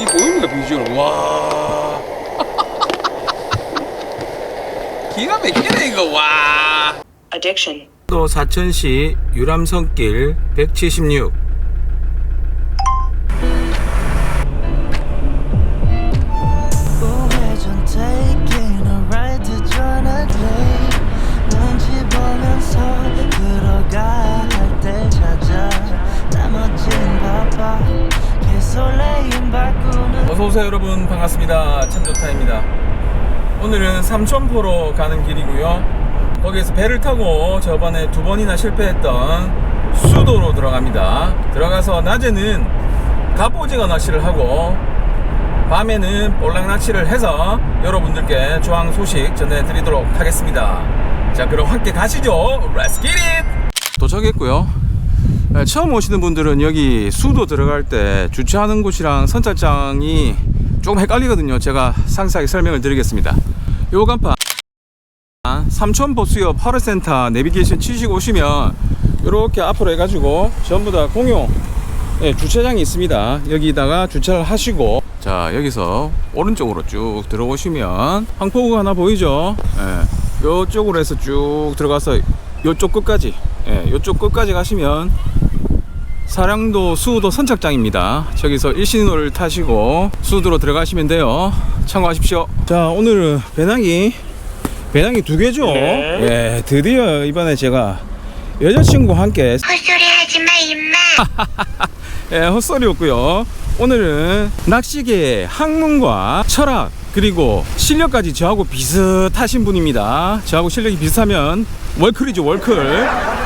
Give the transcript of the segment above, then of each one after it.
이거 비주얼 와. 기가 막히네 이거. 와. Addiction, 또 사천시 유람선길 176 어서오세요 여러분. 반갑습니다. 참조타입니다. 오늘은 삼천포로 가는 길이고요. 거기에서 배를 타고 저번에 두 번이나 실패했던 수도로 들어갑니다. 들어가서 낮에는 갑오징어 낚시를 하고 밤에는 볼락 낚시를 해서 여러분들께 조항 소식 전해드리도록 하겠습니다. 자 그럼 함께 가시죠. Let's 도착했고요 네, 처음 오시는 분들은 여기 수도 들어갈 때 주차하는 곳이랑 선착장이 조금 헷갈리거든요. 제가 상세하게 설명을 드리겠습니다. 요 간판 삼천보수역 파워센터 내비게이션 치시고 오시면 이렇게 앞으로 해가지고 전부 다 공용 예, 주차장이 있습니다. 여기다가 주차를 하시고 자 여기서 오른쪽으로 쭉 들어오시면 황포구 하나 보이죠? 예, 요쪽으로 해서 쭉 들어가서 요쪽 끝까지 예, 요쪽 끝까지 가시면 사량도 수도 선착장입니다. 저기서 일신호를 타시고 수도로 들어가시면 돼요. 참고하십시오. 자, 오늘은 배낭이 배낭이 두 개죠. 예, 드디어 이번에 제가 여자친구와 함께 헛소리 하지 마, 임마. 예, 헛소리였고요. 오늘은 낚시계의 학문과 철학 그리고 실력까지 저하고 비슷하신 분입니다. 저하고 실력이 비슷하면 월클이죠, 월클.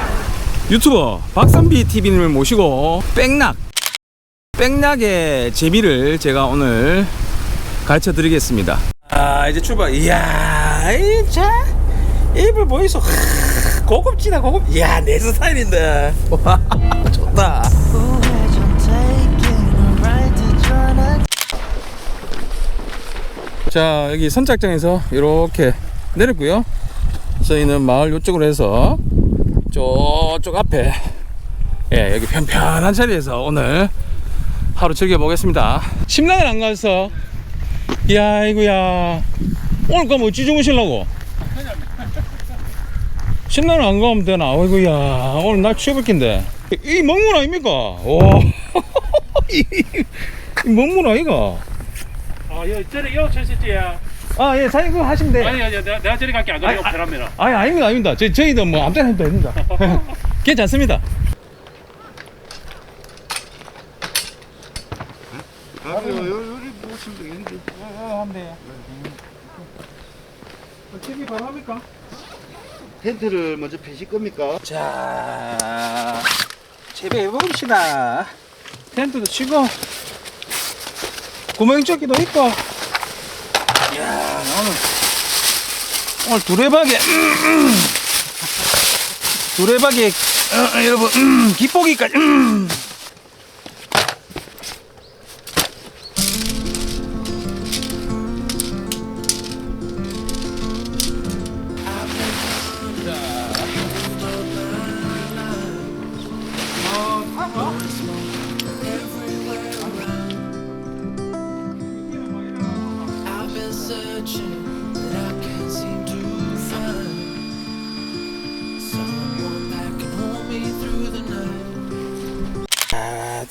유튜버 박선비 TV님을 모시고 백낙, 백낙의 재미를 제가 오늘 가르쳐 드리겠습니다. 아, 이제 출발. 이야, 이 자, 입을 보이소. 하, 고급지다, 고급. 이야, 내 스타일인데. 와, 좋다. 자 여기 선착장에서 이렇게 내렸고요 저희는 마을 요쪽으로 해서 저쪽 앞에. 예 여기 편편한 자리에서 오늘 하루 즐겨보겠습니다. 심란을 안 가서. 이야 아이고야. 오늘 그럼 어찌 주무실라고? 심란을 안 가면 되나? 아이고야. 오늘 날 취해볼 낀데. 이 먹물 아닙니까? 와 이, 이 먹물 아이가? 아, 요 철새지야. 아, 예, 사장님 그거 하시면 돼. 아니, 아니, 내가, 내가 저리 갈게 안 그래? 아니, 아- 베라메라. 아니, 아닙니다, 아닙니다. 저희, 저희도 뭐, 아무 때나 해도 됩니다. 괜찮습니다. TV 바로 합니까? 텐트를 먼저 펴실 겁니까? 자, 재배해봅시다. 텐트도 치고, 구멍조끼도 있고, 오늘, 오늘 두레박에. 두레박에, 어, 어, 여러분, 음, 깃보기까지, 음.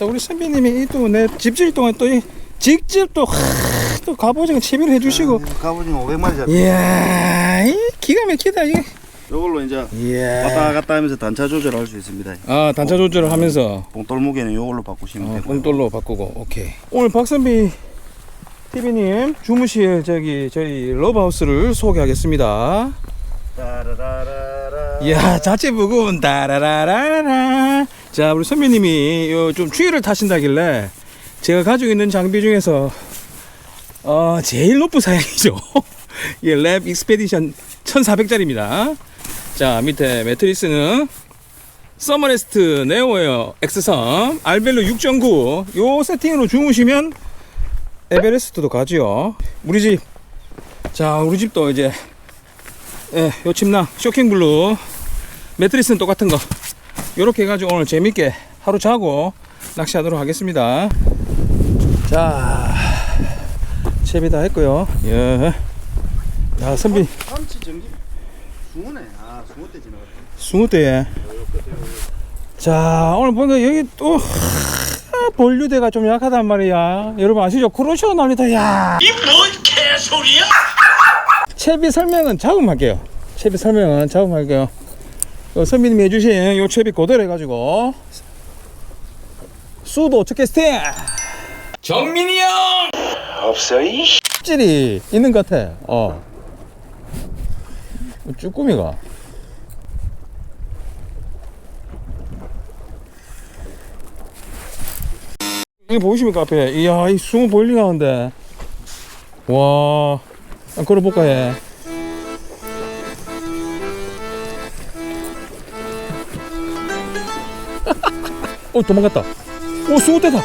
아, 또 우리 선배님이 또내 집질 동안 또 이- 직접 또, 하, 또 갑오징어 채비를 해주시고, 갑오징어 500마리 잡. 이야, 이 기가 막히다, 이게. 이걸로 이제 이야. 왔다 갔다 하면서 단차 조절할 수 있습니다. 아, 단차 조절을 하면서 봉돌 무게는 이걸로 바꾸시면 어, 되고. 뽕돌로 바꾸고, 오케이. 오늘 박선비 TV님 주무실 저기 저희 러브하우스를 소개하겠습니다. 이야, 자체 부분 따라라라라. 자, 우리 선배님이 요좀 추위를 타신다길래 제가 가지고 있는 장비 중에서 어, 제일 높은 사양이죠. 이게 랩 익스페디션 1400짜리입니다. 자, 밑에 매트리스는 서머레스트 네오웨어 X3 알벨로 6.9 요 세팅으로 주무시면 에베레스트도 가지요. 우리 집. 자, 우리 집도 이제 예, 요 침낭 쇼킹블루 매트리스는 똑같은 거 요렇게 해가지고 오늘 재밌게 하루 자고 낚시하도록 하겠습니다 자, 채비 다 했고요. 예. 야, 선비, 삼치 전기 숭어네. 아 숭어 때 지나갔다. 숭어대에. 자, 오늘 보니까 여기 또, 하, 본류대가 좀 약하단 말이야. 여러분 아시죠? 크로쇼 난리다, 야. 이 뭔 개소리야? 채비 설명은 자음할게요. 채비 설명은 자음할게요. 어, 선비님이 해주신 요 채비 그대로 해가지고, 수도 어떻게 정민이 형! 없어 이? 찔이 있는 것 같아. 어. 뭐 쭈꾸미가. 이거 보이십니까 앞에? 이야 이 숭어 보일링 하는데. 와. 걸어볼까 해. 어 도망갔다. 오 숭어떼다.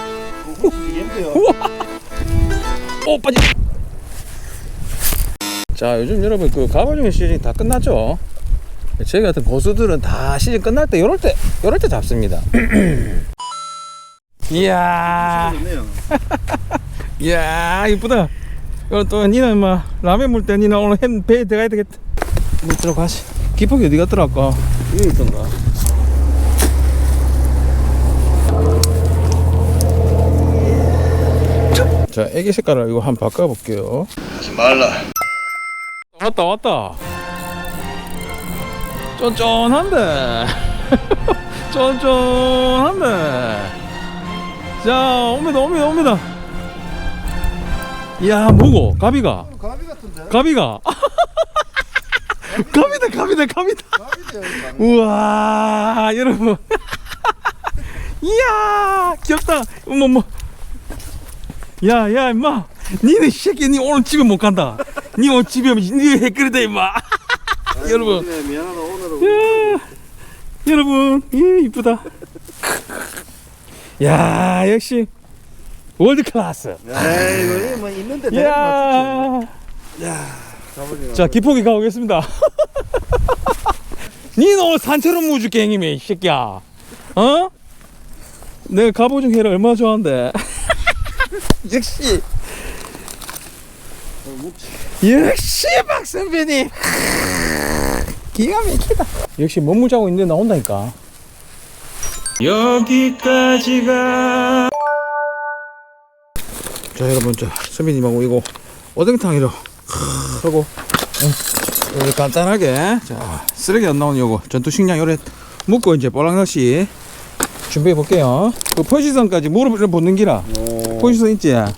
우와. 오 빠지. 자 요즘 여러분 그 가발용 시즌이 다 끝났죠. 저희 같은 고수들은 다 시즌 끝날 때 요럴 때 요럴 때 잡습니다. 이야. 이야 이쁘다 이거 또 니는 막 라면 물때 니는 오늘 햄 배에 들어가야 되겠다 물 들어가시 기폭이 어디 갔더라 아까 여기 있던가 자 애기 색깔을 이거 한번 바꿔볼게요. 하지 말라. 왔다 왔다. 쫀쫀한데. 쫀쫀한데. 자 옵니다 옵니다 옵니다. 이야 뭐고? 가비가. 가비 같은데. 가비가. 가비다 가비다. 가비다 우와 여러분. 이야 귀엽다. 어머머 야 야 임마 니네 이 새끼 니 오늘 집에 못 간다 니 오늘 집에 오면 니 해끓이다 임마 여러분 네, 미안하다 오늘은. 야, 여러분, 이 이쁘다. 야, 역시 월드 클래스. 에이 이거 뭐 있는데 내가 야, 맞췄지. 자 기포기 가보겠습니다. 니는 오늘 산처럼 무줄게 형님이 이 새끼야. 어? 내가 갑오징 회를 얼마나 좋아한대. 역시. 역시 박 선배님. 기가 막히다. 역시 몸물 자고 있는데 나온다니까. 여기까지가. 자 여러분 자 선배님하고 이거 오뎅탕이로 하고 응, 여기 간단하게 자 쓰레기 안 나오는 요거 전투 식량 요래 묶고 이제 볼락낚시 준비해 볼게요 그 포지선까지 무릎을 붙는 기라 포지선 있지? 어.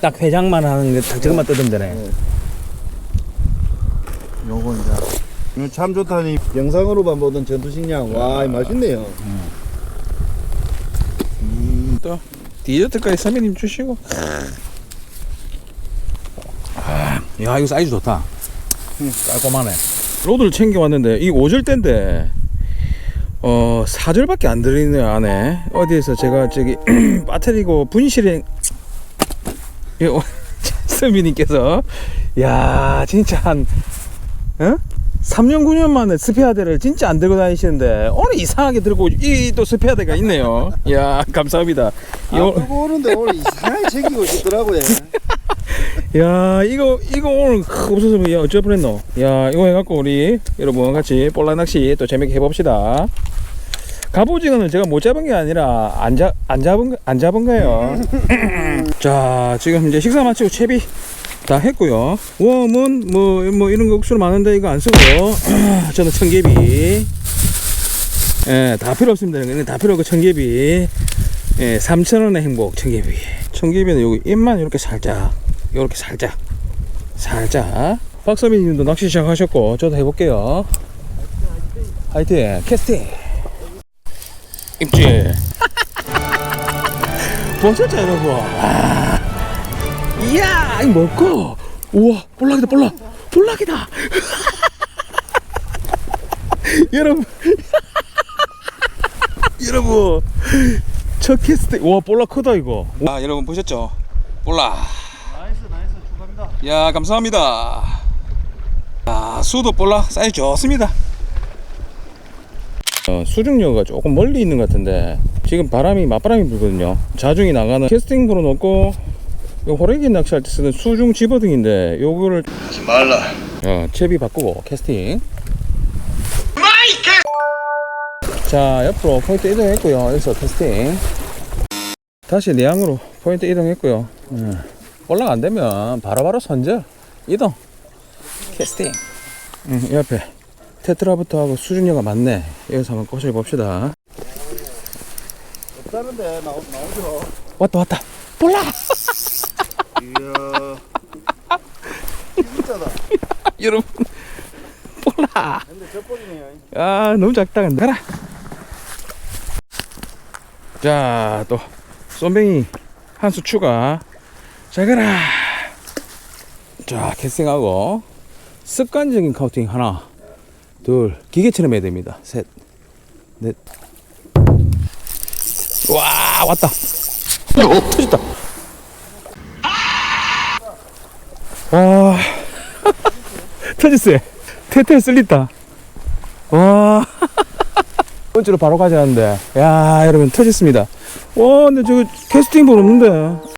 딱 회장만 하는 게딱 저것만 뜯으면 되네 요거 이제. 이거 참 좋다니. 영상으로만 보던 전투식량. 와 맛있네요. 또 디저트까지 선배님 주시고. 아, 야 이거 사이즈 좋다. 음, 깔끔하네. 로드를 챙겨왔는데 이 5절대인데 어 4절밖에 안 들어있네요 안에 어디에서 제가 저기 배터리고 분실행 이 어, 선배님께서 야 진짜 한 어? 3년 9년 만에 스페아대를 진짜 안 들고 다니시는데 오늘 이상하게 들고 이 또 스페아대가 있네요. 야 감사합니다. 아, 요, 오는데 오늘 이상하게 챙기고 싶더라고요. 야 이거 이거 오늘 크, 없었으면 야 어쩔 뻔했노. 야 이거 해갖고 우리 여러분 같이 볼라 낚시 또 재밌게 해봅시다. 갑오징어는 제가 못 잡은 게 아니라 안, 잡, 안 잡은 거- 안 잡은 거예요. 자 지금 이제 식사 마치고 채비 다 했고요. 웜은 뭐, 뭐 이런 거 억수로 많은데 이거 안 쓰고 저는 청개비 예, 다 필요 없습니다. 이거는 다 필요 없고 청개비 예, 3,000원의 행복 청개비 청개비는 여기 입만 이렇게 살짝 이렇게 살짝 살짝. 박서민 님도 낚시 시작하셨고 저도 해볼게요. 화이팅! 캐스팅! 입질! 보셨죠 여러분? 아, 이야 이거 먹고. 우와 볼락이다 볼락. 볼락이다. 여러분. 여러분. 첫 캐스팅 와 볼락 크다 이거. 아 여러분 보셨죠? 볼락 나이스 나이스 축하합니다. 야 감사합니다 아 수도 볼락 사이즈 좋습니다 어, 수중료가 조금 멀리 있는 것 같은데 지금 바람이 맞바람이 불거든요. 자중이 나가는 캐스팅 프로 넣고 요 호래기 낚시할 때 쓰는 수중 집어등인데 요거를 하지 말라. 어, 채비 바꾸고 캐스팅. 자 옆으로 포인트 이동했고요. 여기서 캐스팅. 다시 내향으로 포인트 이동했고요. 음. 올라가 안 되면 바로바로 선절 이동 캐스팅. 음, 이 옆에 테트라부터 하고 수중료가 많네. 여기서 한번 꼬실 봅시다. 없다는데 나오 나오죠. 왔다 왔다. 볼라. 이야. 진짜다. 여러분. 근데 젖벌이네요. 아 너무 작다 근데 가라 자또 쏨뱅이 한 수 추가 잘 가라 자 캐스팅하고 습관적인 카우팅 하나 둘 기계처럼 해야 됩니다 셋 넷 와 왔다 어, 터졌다 와 터졌어요 테테 쓸리다 와. 번째로 바로 가져가는데. 야, 여러분, 터졌습니다. 와, 근데 저거 캐스팅 볼 없는데.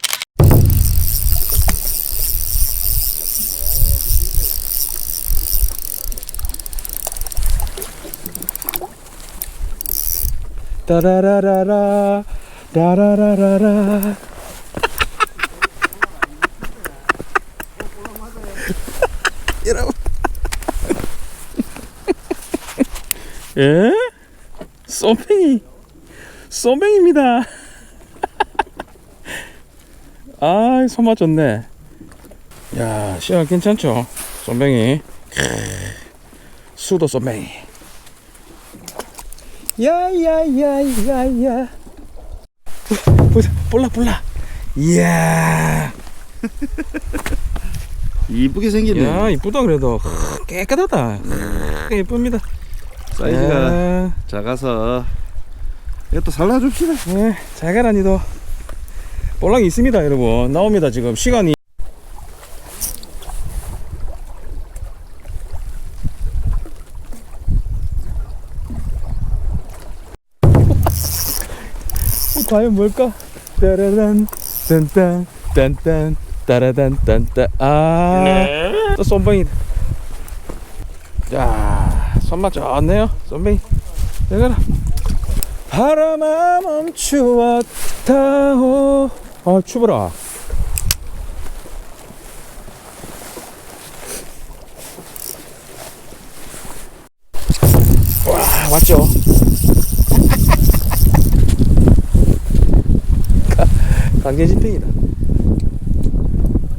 따라라라라, 따라라라라. 여러분. 예? 쏨뱅이 쏨뱅입니다 아 손맛 좋네 야 시간 괜찮죠 크으, 수도 쏨뱅이 야야야야야. 보자 볼라 볼라. 이야. 이쁘게 생겼네. 야 이쁘다 그래도. 깨끗하다. 예쁩니다. 사이즈가 야. 작아서. 이것도 살라줍시다. 네, 잘 가라 니도. 볼락이 있습니다 여러분. 나옵니다 지금 시간이 과연 뭘까? 따라란 딴딴 딴딴 따라단 딴딴. 아또 쏨뱅이다 자 손맛 좋네요 쏨뱅이. 잘 가라. 바람아 멈추었다오. 아 추워라. 와 맞죠 강제 집행이다.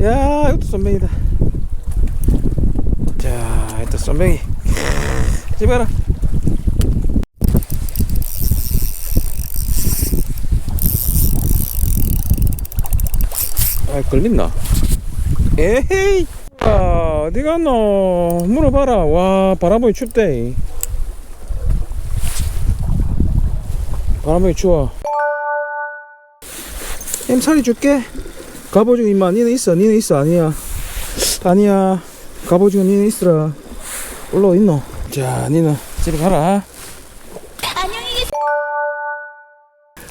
야 이것도 쏨뱅이다. 자 이것도 쏨뱅이. 집어라. 아 걸린나? 에헤이 아 어디 갔노? 물어봐라. 와 바람보이 춥대. 바람보이 추워 엠살이 줄게. 갑오징어 임마 니는 있어 니는 있어 아니야. 아니야. 갑오징어 니는 있으라. 올라와 있노? 자 니는 집에 가라.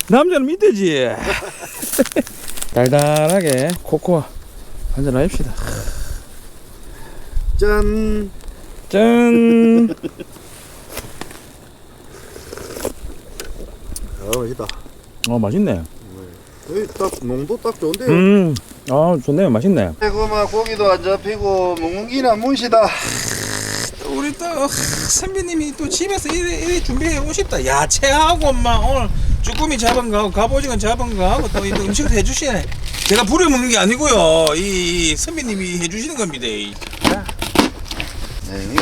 남자는 밑에지. 달달하게 코코아 한잔 합시다. 짠. 짠. 아 맛있다. 어 맛있네 여기 딱 농도 딱 좋은데요. 음 아 좋네요 맛있네 고마 고기도 안 잡히고 묵묵이나 문시다. 우리 또 어, 선배님이 또 집에서 이래, 이래 준비해 오십다. 야채하고 막 오늘 쭈꾸미 잡은 거하고 갑오징어 잡은 거하고 또 이거 음식을 해주시네. 제가 부려 먹는 게 아니고요. 이 선배님이 해주시는 겁니다. 이. 네,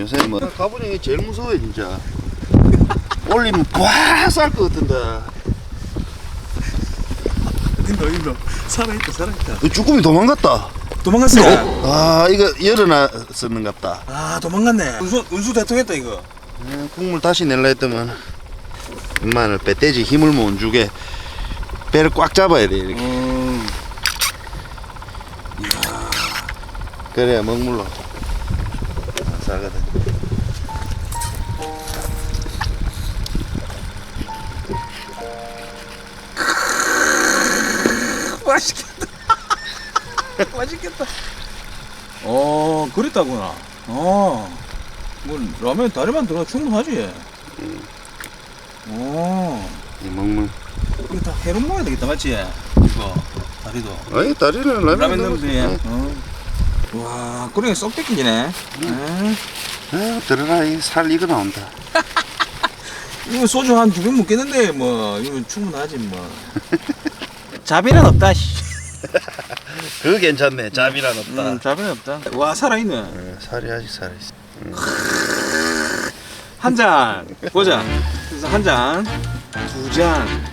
요새 뭐 가보니 제일 무서워요 진짜. 올리면 꽉쌀것 같은데. 인도 인도 살아있다 살아있다. 이 쭈꾸미 도망갔다. 도망갔어요. 아 이거 열어놨었는갑다. 아 도망갔네. 운수 운수 대통했다 이거. 에, 국물 다시 낼라 했더만 엄마는 배돼지 힘을 못 주게 배를 꽉 잡아야 돼 이렇게. 음. 그래야 먹물로 싸거든. 맛있겠다. 맛있겠다. 어, 그랬다구나. 어, 뭐 라면 다리만 들어가 충분하지. 어, 이 먹는. 이거 다 해로 먹어야 되겠다, 맞지? 이거 다리도. 아니 다리는 라면, 라면. 넣으면 돼. 응. 어. 와, 그러니 쏙 뺏기네. 음. 아, 들어가 이살 이거 나온다. 이거 소주 한 두 병 먹겠는데 뭐 이거 충분하지 뭐. 자비는 없다. 씨. 그거 괜찮네. 잡이란 없다. 음, 자비는 없다. 와 살아있네. 어, 살이 아직 살아 있어. 한 잔 보자. 그래서 한 잔, 두 잔.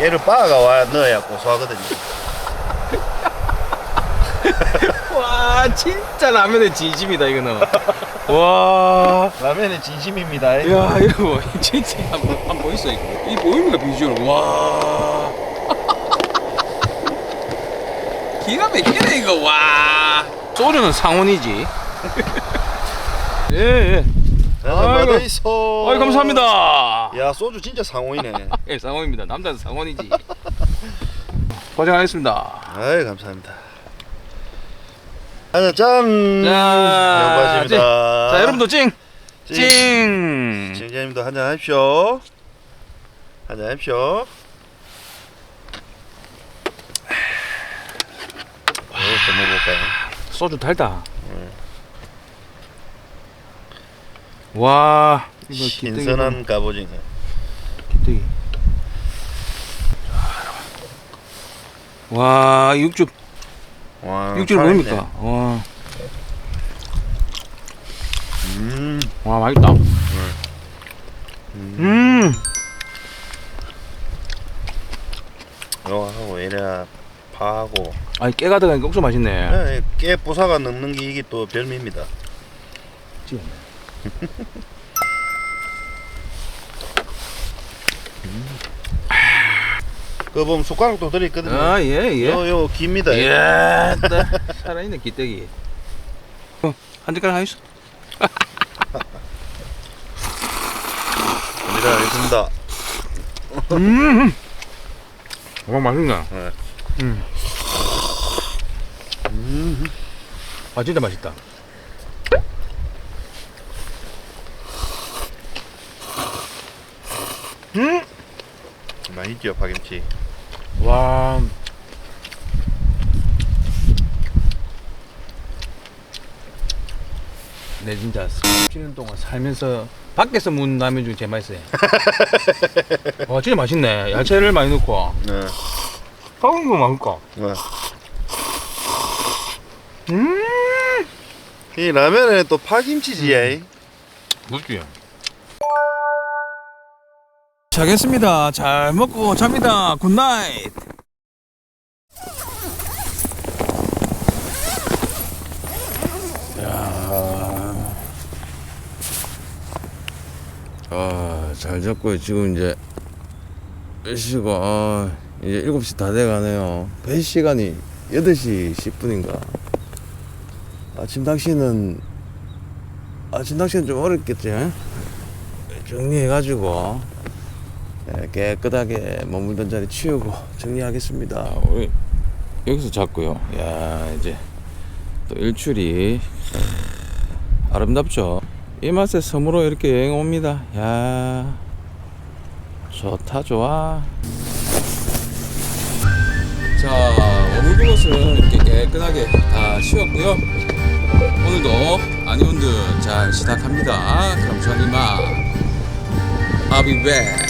깨를 빻아가 와 넣어야 고소하거든요. 와 진짜 라면의 진심이다 이거는. 와. 라면의 진심입니다. 야 이거 진짜 한번 한번 보이소 이거. 이 보입니까 비주얼? 와. 기가 막히네 이거 와. 소주는 상온이지. 예 예. 아이고. 받아 있어. 어이 감사합니다. 야 소주 진짜 상호이네. 예 상온입니다. 남자는 상온이지. 고생하셨습니다. 아이 감사합니다. 한잔 짠. 자, 영광입니다. 자 여러분도 찡. 찡. 찡. 시청자님도 한잔 하십시오. 한잔 하십시오. 이것도 먹어볼까요? 소주 달다. 와 이거 신선한 갑오징어. 기대기. 와 육즙 와, 육즙 살아있네. 뭡니까? 와, 음, 와 맛있다. 음. 이거하고 이래 파하고 아니 깨가 들어가니까 엄청 맛있네. 예, 깨 부사가 넣는 게 이게 또 별미입니다. 그 보면 숟가락도 들어있거든요. 아 예 예. 요, 요, 깁니다. 예. 살아있네 기대기. 어, 한 젓가락 하이소. 갑니다. 알겠습니다. 음. 와 맛있네. 네. 음. 아 진짜 맛있다. 맛있죠, 파김치. 와. 내 진짜 37년 동안 살면서 밖에서 문 라면 중에 제일 맛있어요. 와 진짜 맛있네. 야채를 많이 넣고. 네. 거 맛있까? 네. 음. 이 라면에 또 파김치지, 음. 무지. 자겠습니다. 잘 먹고 잡니다. 굿나잇. 아, 잘 잡고 지금 이제 몇 시가 아, 이제 7시 다 돼가네요. 배 시간이 8시 10분인가. 아침 낚시는 아침 낚시는 좀 어렵겠지. 에? 정리해가지고 예, 깨끗하게 머물던 자리 치우고 정리하겠습니다. 우리 여기서 잡고요. 야 이제 또 일출이 아름답죠. 이 맛에 섬으로 이렇게 여행 옵니다. 야, 좋다 좋아. 자, 머물던 곳은 이렇게 깨끗하게 다 치웠고요. 오늘도 아니온드 잘 시작합니다. 그럼 저는 이만 I'll be back.